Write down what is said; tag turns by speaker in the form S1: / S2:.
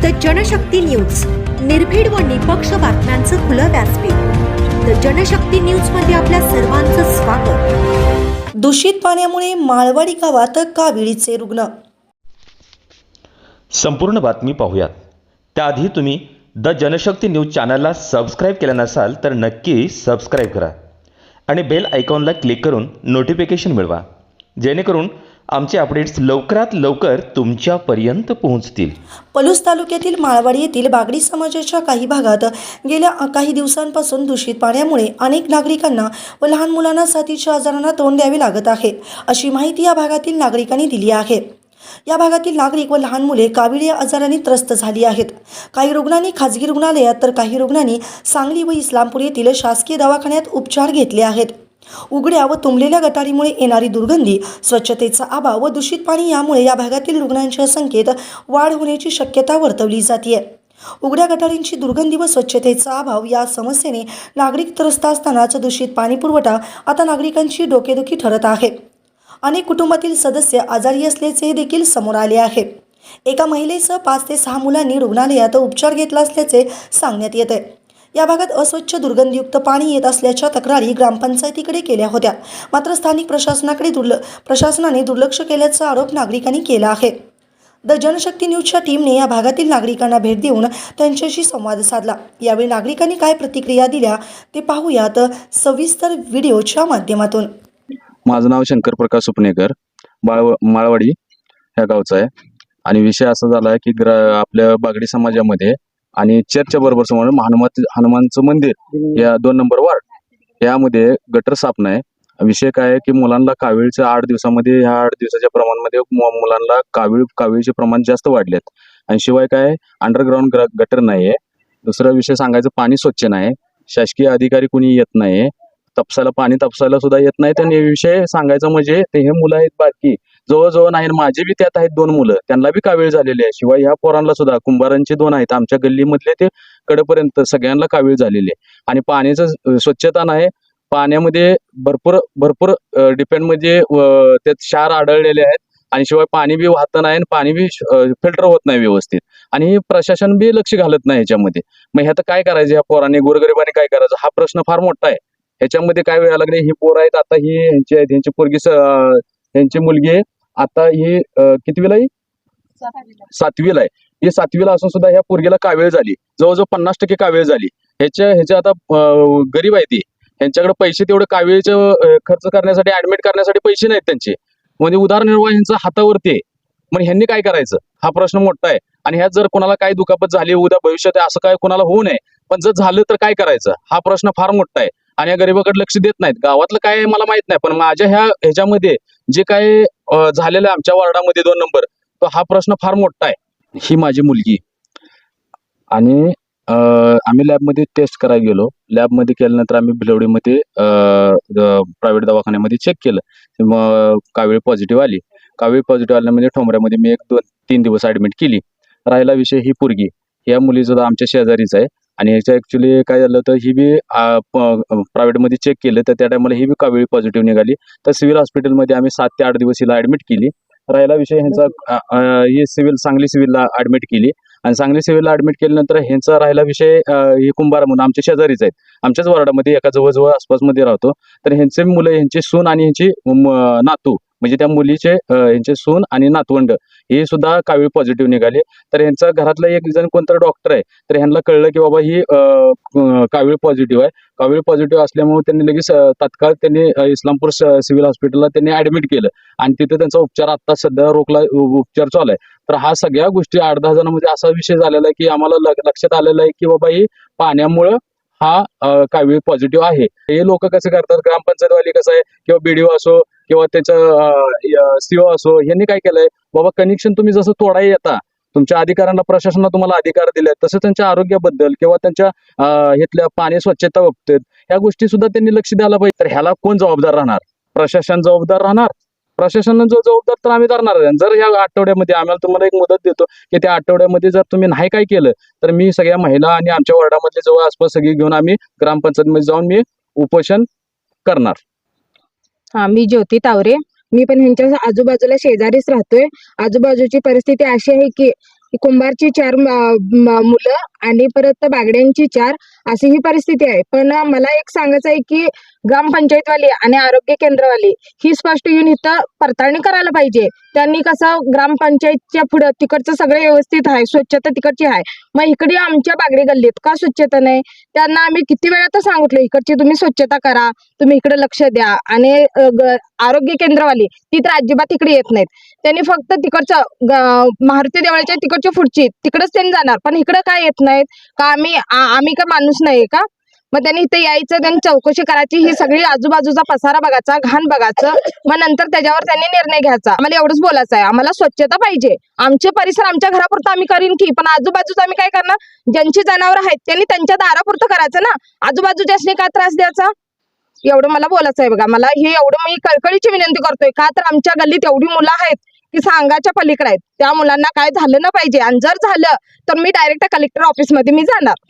S1: The Janshakti news. निर्भीड व निपक्ष बातम्यांचं खुलं व्यासपीठ. द जनशक्ती न्यूजमध्ये आपल्या सर्वांचं स्वागत.
S2: दूषित पाण्यामुळे माळवाडी गावात काविळीचे रुग्ण.
S3: संपूर्ण बातमी पाहूयात. त्याआधी तुम्ही द जनशक्ती न्यूज चॅनलला सबस्क्राईब केलं नसाल तर नक्की सबस्क्राईब करा. आणि बेल आयकॉनला क्लिक करून नोटिफिकेशन मिळवा. जेणेकरून आमचे अपडेट्स लवकरात लवकर तुमच्यापर्यंत पोहोचतील.
S2: पलूस तालुक्यातील माळवाडी येथील बागडी समाजाच्या काही भागात गेल्या काही दिवसांपासून दूषित पाण्यामुळे अनेक नागरिकांना व लहान मुलांना साथीच्या आजारांना तोंड द्यावे लागत आहे अशी माहिती या भागातील नागरिकांनी दिली आहे. या भागातील नागरिक व लहान मुले काविळी आजाराने त्रस्त झाली आहेत. काही रुग्णांनी खाजगी रुग्णालयात तर काही रुग्णांनी सांगली व इस्लामपूर येथील शासकीय दवाखान्यात उपचार घेतले आहेत. उघड्या व तुंबलेल्या गटारीमुळे येणारी दुर्गंधी स्वच्छतेचा अभाव व दूषित पाणी यामुळे या भागातील रुग्णांच्या संख्येत वाढ होण्याची शक्यता वर्तवली जाते उघड्या गटारींची दुर्गंधी व स्वच्छतेचा अभाव या समस्येने नागरिक त्रस्त असतानाच दूषित पाणी पुरवठा आता नागरिकांची डोकेदुखी ठरत आहे. अनेक कुटुंबातील सदस्य आजारी असल्याचे देखील समोर आले आहे. एका महिलेसह पाच ते सहा मुलांनी रुग्णालयात उपचार घेतला असल्याचे सांगण्यात येत आहे या भागात अस्वच्छ दुर्गंधयुक्त पाणी येत असल्याच्या तक्रारी ग्रामपंचायतीकडे केल्या होत्या. मात्र स्थानिक प्रशासनाकडे दुर्ल प्रशासनाने दुर्लक्ष केल्याचा आरोप नागरिकांनी केला आहे. द जनशक्ती न्यूजच्या टीमने या भागातील नागरिकांना भेट देऊन त्यांच्याशी संवाद साधला. यावेळी नागरिकांनी काय प्रतिक्रिया दिल्या ते पाहूयात सविस्तर व्हिडिओच्या माध्यमातून.
S4: माझं नाव शंकर प्रकाश सुपणेकर बाळव माळवाडी ह्या गावचं आहे. आणि विषय असा झाला आहे की ग्र आपल्या बागडी समाजामध्ये आणि चर्चच्या बरोबर समोर हनुमान हनुमानचं मंदिर या दोन नंबर वार्ड. यामध्ये गटर स्थापना आहे. विषय काय आहे की मुलांना कावीळचं आठ दिवसामध्ये ह्या आठ दिवसाच्या प्रमाणामध्ये मुलांना कावीळ कावीळचे प्रमाण जास्त वाढलेत. आणि शिवाय काय अंडरग्राऊंड गटर नाही आहे दुसरा विषय सांगायचं पाणी स्वच्छ नाही. शासकीय अधिकारी कुणी येत नाही तपसायला पाणी तपसायला सुद्धा येत नाही. आणि विषय सांगायचा म्हणजे ते हे मुलं आहेत बारकी. जवळजवळ नाही माझे बी त्यात आहेत दोन मुलं. त्यांना बी कावीळ झालेली आहे. शिवाय ह्या पोरांना सुद्धा कुंभारांचे दोन आहेत. आमच्या गल्लीमधले ते कडेपर्यंत सगळ्यांना कावीळ झालेली आहे. आणि पाण्याचं स्वच्छता नाही पाण्यामध्ये भरपूर भरपूर डिपेंड म्हणजे त्यात क्षार आढळलेले आहेत. आणि शिवाय पाणी बी वाहत नाही आणि पाणी बी फिल्टर होत नाही व्यवस्थित. आणि प्रशासन बी लक्ष घालत नाही ह्याच्यामध्ये. मग ह्यात काय करायचं? ह्या पोरांनी गोरगरिबाने काय करायचं? हा प्रश्न फार मोठा आहे. ह्याच्यामध्ये काय वेळा लागले ही पोर आहेत आता ही ह्यांची आहेत. ह्यांची पोरगी त्यांची मुलगी आहे. आता ही कितवीला आहे? सातवीला आहे. ही सातवीला असून सुद्धा ह्या पोरगीला कावेळ झाली. जवळजवळ पन्नास टक्के कावेळ झाली. ह्याच्या ह्याच्या आता गरीब आहे ती. ह्यांच्याकडे पैसे तेवढे कावेळीचे खर्च करण्यासाठी ऍडमिट करण्यासाठी पैसे नाहीत त्यांचे. म्हणजे उदारनिर्वाह म्हणजे ह्यांचा हातावरती आहे. मग ह्यांनी काय करायचं? हा प्रश्न मोठा आहे. आणि ह्यात जर कोणाला काही दुखापत झाली उद्या भविष्यात असं काय कोणाला होऊ नये. पण जर झालं तर काय करायचं? हा प्रश्न फार मोठा आहे. आणि या गरिबाकडे लक्ष देत नाहीत. गावातलं काय मला माहीत नाही पण माझ्या ह्या ह्याच्यामध्ये जे काय झालेलं आहे आमच्या वॉर्डामध्ये दोन नंबर तो हा प्रश्न फार मोठा आहे. ही माझी मुलगी. आणि आम्ही लॅबमध्ये टेस्ट करायला गेलो. लॅबमध्ये केल्यानंतर आम्ही भिलवडीमध्ये प्रायव्हेट दवाखान्यामध्ये चेक केलं. मग कावीळ पॉझिटिव्ह आली. कावीळ पॉझिटिव्ह आल्यामध्ये म्हणजे ठोंबऱ्यामध्ये मी एक दोन तीन दिवस ऍडमिट केली. राहिला विषय ही पोरगी. या मुली सुद्धा आमच्या शेजारीच आहे. आणि ह्याच्या ॲक्च्युली काय झालं तर ही बी प्रायव्हेटमध्ये चेक केलं तर त्या टायमाला ही बी कावेळी पॉझिटिव्ह निघाली. तर सिव्हिल हॉस्पिटलमध्ये आम्ही सात ते आठ दिवस हिला ऍडमिट केली. राहिला विषय ह्यांचा ही सिव्हिल सांगली सिव्हिलला ऍडमिट केली. आणि सांगली सिव्हिलला ॲडमिट केल्यानंतर ह्यांचा राहिला विषय हे ही कुंभार म्हणून आमच्या शेजारीच आहेत. आमच्याच वॉर्डामध्ये एका जवळजवळ आसपासमध्ये राहतो. तर ह्यांचे मुलं ह्यांची सून आणि ह्यांची नातू म्हणजे त्या मुलीचे यांचे सून आणि नातवंड हे सुद्धा कावीळ पॉझिटिव्ह निघाले. तर यांचा घरातला एक जण कोणता डॉक्टर आहे तर ह्यांना कळलं की बाबा ही कावीळ पॉझिटिव्ह आहे. कावीळ पॉझिटिव्ह असल्यामुळे त्यांनी लगेच तत्काळ तात्काळ त्यांनी इस्लामपूर सिव्हिल हॉस्पिटलला त्यांनी ऍडमिट केलं. आणि तिथे त्यांचा उपचार आता सध्या रोखला उपचार चालू आहे. तर हा सगळ्या गोष्टी आठ दहा जणांमध्ये असा विषय झालेला आहे की आम्हाला लक्षात आलेलं आहे की बाबा ही पाण्यामुळं हा कावीळ पॉझिटिव्ह आहे. हे लोक कसं करतात? ग्रामपंचायतवाली कसं आहे? किंवा बीडीओ असो किंवा त्याचं सीओ असो यांनी काय केलंय? बाबा कनेक्शन तुम्ही जसं तोडाय येता तुमच्या अधिकाऱ्यांना प्रशासनाला तुम्हाला अधिकार दिले तसं त्यांच्या आरोग्याबद्दल किंवा त्यांच्या इथल्या पाणी स्वच्छता बाबतीत ह्या गोष्टी सुद्धा त्यांनी लक्ष द्यायला पाहिजे. तर ह्याला कोण जबाबदार राहणार? प्रशासन जबाबदार राहणार? प्रशासनानं जो जबाबदार तर आम्ही धरणार जर या आठवड्यामध्ये आम्हाला तुम्हाला एक मुदत देतो की त्या आठवड्यामध्ये जर तुम्ही नाही काय केलं तर मी सगळ्या महिला आणि आमच्या वॉर्डामधले जवळ आसपास सगळी घेऊन आम्ही ग्रामपंचायतमध्ये जाऊन मी उपोषण करणार.
S5: हा मी ज्योती तावरे. मी पण ह्यांच्या आजूबाजूला शेजारीच राहतोय. आजूबाजूची परिस्थिती अशी आहे की कुंभारची चार मुलं आणि परत बागड्यांची चार अशी ही परिस्थिती आहे. पण मला एक सांगायचं आहे की ग्रामपंचायतवाली आणि आरोग्य केंद्रवाली ही स्पष्ट येऊन इथं पडताळणी करायला पाहिजे. त्यांनी कसं ग्रामपंचायतच्या पुढं तिकडचं सगळं व्यवस्थित आहे स्वच्छता तिकडची आहे. मग इकडे आमच्या बागडी गल्लीत का स्वच्छता नाही? त्यांना आम्ही किती वेळा तर सांगितलं इकडची तुम्ही स्वच्छता करा तुम्ही इकडे लक्ष द्या. आणि आरोग्य केंद्रवाली ती तर अजिबात इकडे येत नाहीत. त्यांनी फक्त तिकडचं मारुती देवळाच्या तिकडच्या पुढची तिकडेच त्यांनी जाणार. पण इकडं काय येत नाही. नाहीत. का आम्ही आम्ही का माणूस नाही का? मग त्यांनी इथे यायचं त्यांनी चौकशी करायची. ही सगळी आजूबाजूचा पसारा बघायचा घाण बघायचं. मग नंतर त्याच्यावर त्यांनी निर्णय घ्यायचा. आम्हाला एवढंच बोलायचं आहे. आम्हाला स्वच्छता पाहिजे. आमचे परिसर आमच्या घरापुरतं आम्ही करीन की पण आजूबाजूचं आम्ही काय करणार? ज्यांची जनावर आहेत त्यांनी त्यांच्या दारापुरतं करायचं ना? आजूबाजूच्यासनी काय त्रास द्यायचा? एवढं मला बोलायचं आहे बघा. मला हे एवढं मी कळकळीची विनंती करतोय. का तर आमच्या गल्लीत एवढी मुलं आहेत की सांगाच्या पलीकडे आहेत. त्या मुलांना काय झालं ना पाहिजे? आणि जर झालं तर मी डायरेक्ट कलेक्टर ऑफिसमध्ये मी जाणार.